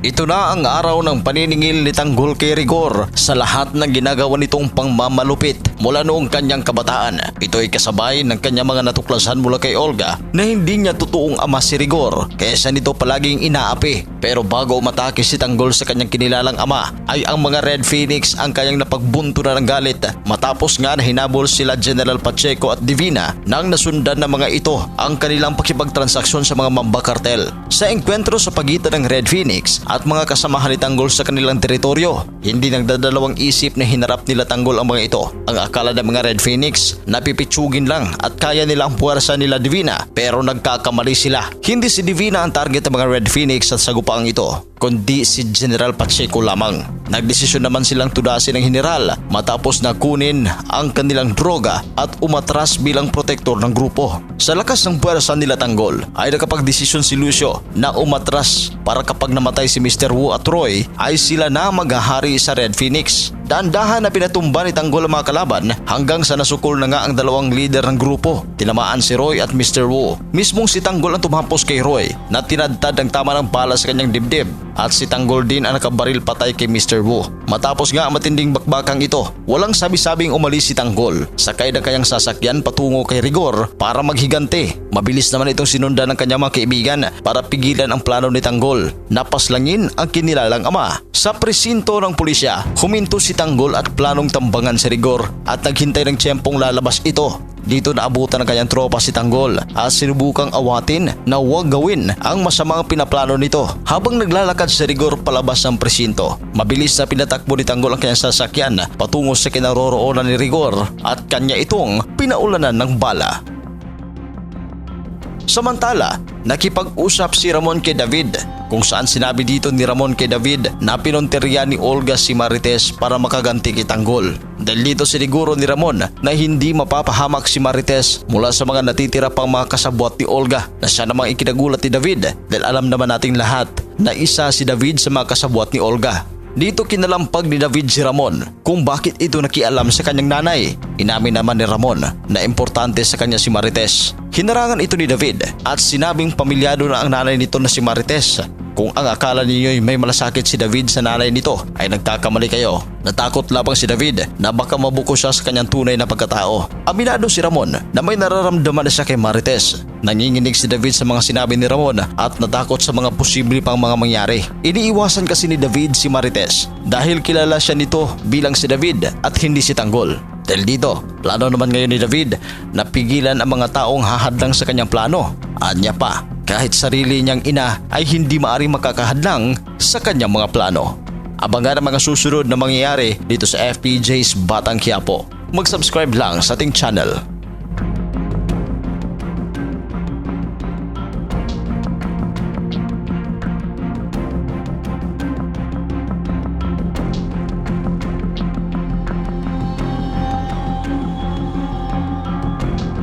Ito na ang araw ng paniningil ni Tanggol kay Rigor sa lahat ng ginagawa nitong pangmamalupit mula noong kanyang kabataan. Ito ay kasabay ng kanyang mga natuklasan mula kay Olga na hindi niya totoong ama si Rigor kaysa nito palaging inaapi. Pero bago umatake si Tanggol sa kanyang kinilalang ama ay ang mga Red Phoenix ang kanyang napagbunto na ng galit matapos nga na hinabol sila General Pacheco at Divina nang nasundan ng mga ito ang kanilang pakipagtransaksyon sa mga mamba kartel. Sa engkwentro sa pagitan ng Red Phoenix at mga kasamahan ni Tanggol sa kanilang teritoryo, hindi nagdadalawang isip na hinarap nila Tanggol ang mga ito. Ang akala ng mga Red Phoenix, napipitsugin lang at kaya nila ang puwersa nila Divina pero nagkakamali sila. Hindi si Divina ang target ng mga Red Phoenix at sagupaang ito kundi si General Pacheco lamang. Nagdesisyon naman silang tudasin ng general matapos na kunin ang kanilang droga at umatras bilang protektor ng grupo. Sa lakas ng puwersa nila Tanggol ay nakapagdesisyon si Lucio na umatras para kapag namatay si Mr. Wu at Roy ay sila na maghahari sa Red Phoenix. Dahan-dahan na pinatumba ni Tanggol ang mga kalaban hanggang sa nasukol na nga ang dalawang leader ng grupo. Tinamaan si Roy at Mr. Wu. Mismong si Tanggol ang tumapos kay Roy na tinadtad ang tama ng bala sa kanyang dibdib at si Tanggol din ang nakabaril patay kay Mr. Wu. Matapos nga ang matinding bakbakang ito, walang sabi-sabing umalis si Tanggol. Sakay ng kanyang sasakyan patungo kay Rigor para maghigante. Mabilis naman itong sinundan ng kanyang mga kaibigan para pigilan ang plano ni Tanggol. Napaslangin ang kinilalang ama. Sa presinto ng pulisya, huminto si Tanggol at planong tambangan si Rigor at naghintay ng tiyempong lalabas ito dito naabutan ng kanyang tropa si Tanggol at sinubukang awatin na huwag gawin ang masamang pinaplano nito. Habang naglalakad si Rigor palabas ng presinto, mabilis na pinatakbo ni Tanggol ang kanyang sasakyan patungo sa kinaroroonan ni Rigor at kanya itong pinaulanan ng bala. Samantala, nakipag-usap si Ramon kay David kung saan sinabi dito ni Ramon kay David na pinonterya ni Olga si Marites para makaganti kay Tanggol. Dahil dito siniguro ni Ramon na hindi mapapahamak si Marites mula sa mga natitira pang mga kasabwat ni Olga na siya namang ikinagulat ni David dahil alam naman nating lahat na isa si David sa mga kasabwat ni Olga. Dito kinalampag ni David si Ramon kung bakit ito nakialam sa kanyang nanay. Inamin naman ni Ramon na importante sa kanya si Marites. Hinarangan ito ni David at sinabing pamilyado na ang nanay nito na si Marites. Kung ang akala ninyo'y may malasakit si David sa nanay nito ay nagkakamali kayo. Natakot labang si David na baka mabuko siya sa kanyang tunay na pagkatao. Aminado si Ramon na may nararamdaman na siya kay Marites. Nanginginig si David sa mga sinabi ni Ramon at natakot sa mga posible pang mga mangyari. Iniiwasan kasi ni David si Marites dahil kilala siya nito bilang si David at hindi si Tanggol. Dahil dito, plano naman ngayon ni David na pigilan ang mga taong hahadlang sa kanyang plano. Anya pa, kahit sarili niyang ina ay hindi maaring makakahadlang sa kanyang mga plano. Abangan ang mga susunod na mangyayari dito sa FPJ's Batang Quiapo. Mag-subscribe lang sa ating channel